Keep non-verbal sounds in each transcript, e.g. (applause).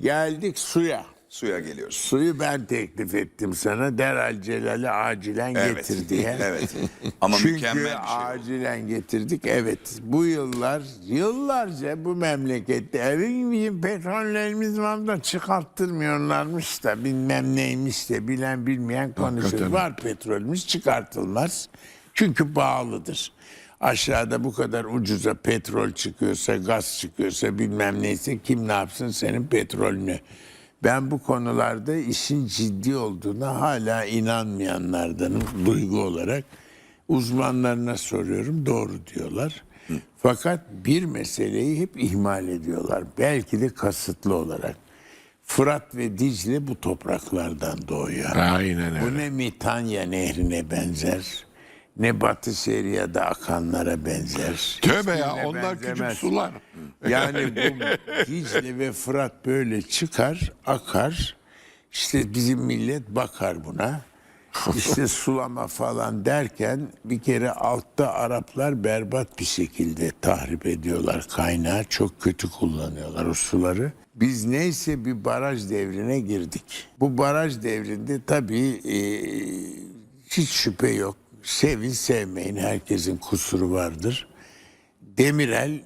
Geldik suya. Suya geliyoruz. Suyu ben teklif ettim sana. Derhal Celal'i acilen Evet. getir diye. (laughs) evet. Ama Çünkü mükemmel bir şey. acilen getirdik. Evet bu yıllar yıllarca bu memlekette evin gibi petrollerimiz var da çıkarttırmıyorlarmış da bilmem neymiş de bilen bilmeyen. Hakikaten. Var petrolümüz çıkartılmaz. Çünkü bağlıdır. Aşağıda bu kadar ucuza petrol çıkıyorsa, gaz çıkıyorsa bilmem neyse kim ne yapsın senin petrolünü. Ben bu konularda işin ciddi olduğuna hala inanmayanlardanım duygu olarak. Uzmanlarına soruyorum doğru diyorlar. Fakat bir meseleyi hep ihmal ediyorlar. Belki de kasıtlı olarak. Fırat ve Dicle bu topraklardan doğuyor. Aynen öyle. Bu ne Mitanya nehrine benzer, ne Batı Şeria'da akanlara benzer. Tövbe ya Hiçbirine onlar küçük benzemez. sular. Yani bu Dicle ve Fırat böyle çıkar, akar. İşte bizim millet bakar buna. İşte (laughs) sulama falan derken bir kere altta Araplar berbat bir şekilde tahrip ediyorlar kaynağı. Çok kötü kullanıyorlar o suları. Biz neyse bir baraj devrine girdik. Bu baraj devrinde tabii e, hiç şüphe yok. Sevin sevmeyin herkesin kusuru vardır. Demirel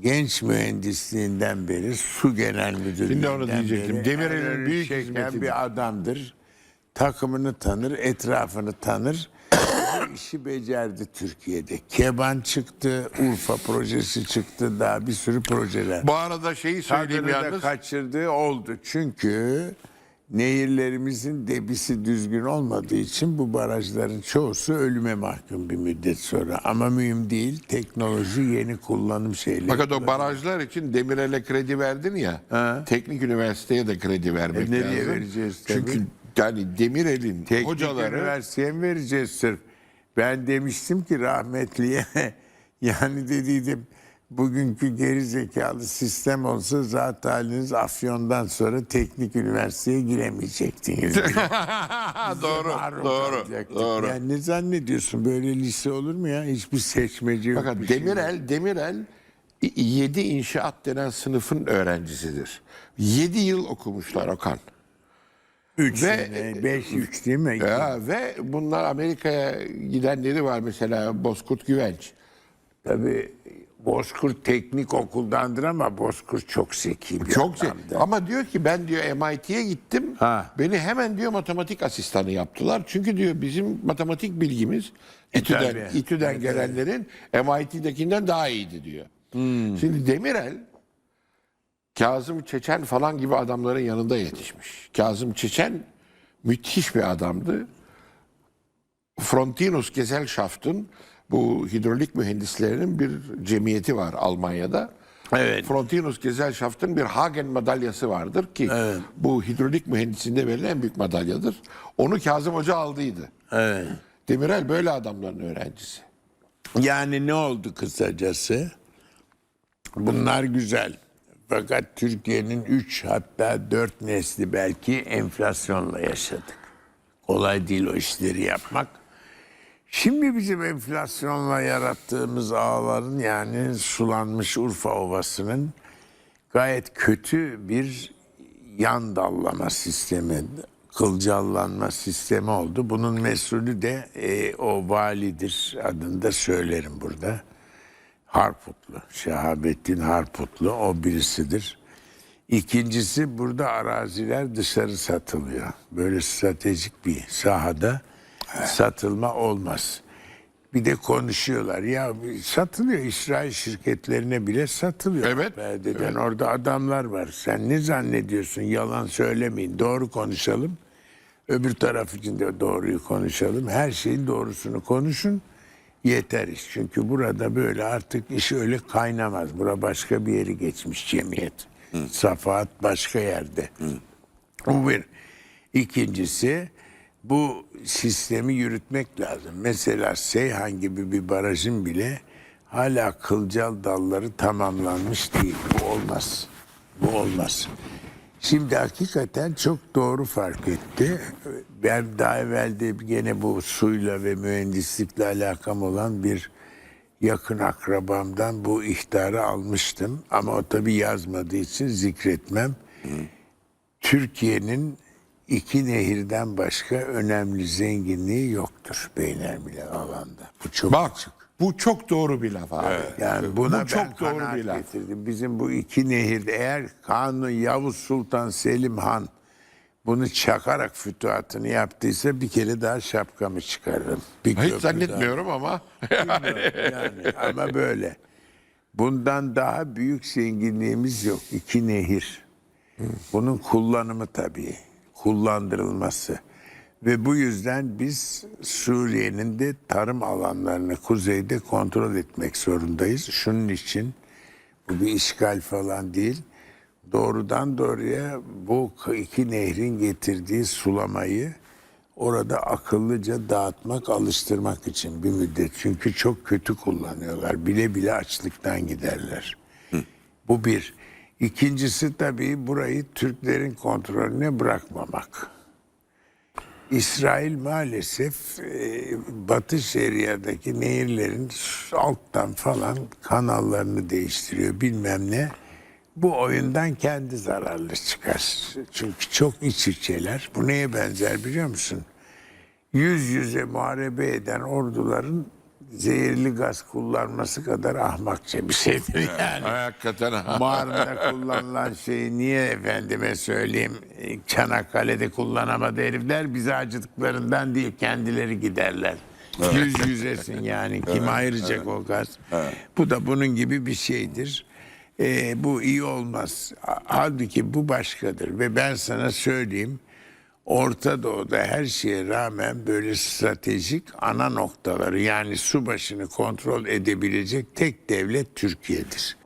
genç mühendisliğinden beri su genel müdürlüğünden Şimdi onu diyecektim. Demirel'in el büyük hizmeti bir adamdır. Takımını tanır, etrafını tanır. (coughs) İşi becerdi Türkiye'de. Keban çıktı, Urfa projesi çıktı, daha bir sürü projeler. Bu arada şeyi söyleyeyim Tadını yalnız. kaçırdığı oldu. Çünkü nehirlerimizin debisi düzgün olmadığı için bu barajların çoğusu ölüme mahkum bir müddet sonra. Ama mühim değil. Teknoloji yeni kullanım şeyleri. Fakat o barajlar için Demirel'e kredi verdin ya. Teknik üniversiteye de kredi vermek E, nereye lazım. vereceğiz tabii? Çünkü yani Demirel'in Teknik hocaları üniversiteye mi vereceğiz sırf? Ben demiştim ki rahmetliye (laughs) yani dediydim bugünkü geri zekalı sistem olsa zaten haliniz Afyon'dan sonra teknik üniversiteye giremeyecektiniz. (laughs) doğru, doğru, doğru. Yani ne zannediyorsun böyle lise olur mu ya? Hiçbir seçmeci yok. Fakat bir şey. Demirel, Demirel 7 inşaat denen sınıfın öğrencisidir. 7 yıl okumuşlar Okan. Üç Ve- sene, beş, üç değil mi? Ya, ve bunlar Amerika'ya gidenleri var mesela Bozkurt Güvenç. Tabii Bozkurt teknik okuldandır ama Bozkurt çok zeki bir Çok adamdır. Ama diyor ki ben diyor MIT'ye gittim. Ha. Beni hemen diyor matematik asistanı yaptılar. Çünkü diyor bizim matematik bilgimiz İTÜ'den, E, tabii. İTÜ'den Evet, gelenlerin MIT'dekinden daha iyiydi diyor. Hmm. Şimdi Demirel Kazım Çeçen falan gibi adamların yanında yetişmiş. Kazım Çeçen müthiş bir adamdı. Frontinus Gesellschaft'ın bu hidrolik mühendislerinin bir cemiyeti var Almanya'da. Evet. Frontinus Gesellschaft'ın bir Hagen madalyası vardır ki bu hidrolik mühendisliğinde verilen en büyük madalyadır. Onu Kazım Hoca aldıydı. Evet. Demirel böyle adamların öğrencisi. Yani ne oldu kısacası? Bunlar güzel. Fakat Türkiye'nin 3 hatta 4 nesli belki enflasyonla yaşadık. Kolay değil o işleri yapmak. Şimdi bizim enflasyonla yarattığımız ağların yani sulanmış Urfa Ovası'nın gayet kötü bir yan dallama sistemi, kılcallanma sistemi oldu. Bunun mesulü de e, o validir adını da söylerim burada. Harputlu, Şehabettin Harputlu o birisidir. İkincisi burada araziler dışarı satılıyor. Böyle stratejik bir sahada satılma olmaz. Bir de konuşuyorlar. Ya satılıyor İsrail şirketlerine bile satılıyor. Evet, Perdeden orada adamlar var. Sen ne zannediyorsun? Yalan söylemeyin. Doğru konuşalım. Öbür taraf için de doğruyu konuşalım. Her şeyin doğrusunu konuşun. Yeter iş. Çünkü burada böyle artık iş öyle kaynamaz. Bura başka bir yeri geçmiş cemiyet. Safahat başka yerde. Bu bir. İkincisi bu sistemi yürütmek lazım. Mesela Seyhan gibi bir barajın bile hala kılcal dalları tamamlanmış değil. Bu olmaz. Bu olmaz. Şimdi hakikaten çok doğru fark etti. Ben daha evvel de gene bu suyla ve mühendislikle alakam olan bir yakın akrabamdan bu ihtarı almıştım. Ama o tabii yazmadığı için zikretmem. Türkiye'nin iki nehirden başka önemli zenginliği yoktur beynelmiler alanda. Bu çok Bak açık. bu çok doğru bir laf abi. Yani buna bu çok ben doğru bir laf. getirdim. Bizim bu iki nehirde eğer Kanuni Yavuz Sultan Selim Han bunu çakarak fütuhatını yaptıysa bir kere daha şapkamı çıkarırım. Bir Hiç daha. zannetmiyorum ama Yani ama böyle. Bundan daha büyük zenginliğimiz yok. İki nehir. Bunun kullanımı tabii. Kullandırılması. Ve bu yüzden biz Suriye'nin de tarım alanlarını kuzeyde kontrol etmek zorundayız. Şunun için bu bir işgal falan değil. Doğrudan doğruya bu iki nehrin getirdiği sulamayı orada akıllıca dağıtmak, alıştırmak için bir müddet. Çünkü çok kötü kullanıyorlar. Bile bile açlıktan giderler. Bu bir. İkincisi tabii burayı Türklerin kontrolüne bırakmamak. İsrail maalesef e, Batı Şeria'daki nehirlerin alttan falan kanallarını değiştiriyor bilmem ne. Bu oyundan kendi zararlı çıkar. Çünkü çok iç içeler. Bu neye benzer biliyor musun? Yüz yüze muharebe eden orduların zehirli gaz kullanması kadar ahmakça bir şeydir yani. hakikaten (laughs) ha. Mağarada kullanılan şeyi niye efendime söyleyeyim Çanakkale'de kullanamadı herifler bize acıdıklarından değil kendileri giderler. Yüz yüzesin yani kim ayıracak o gaz. Bu da bunun gibi bir şeydir. E, bu iyi olmaz. Ha- Halbuki bu başkadır ve ben sana söyleyeyim Orta Doğu'da her şeye rağmen böyle stratejik ana noktaları yani su başını kontrol edebilecek tek devlet Türkiye'dir.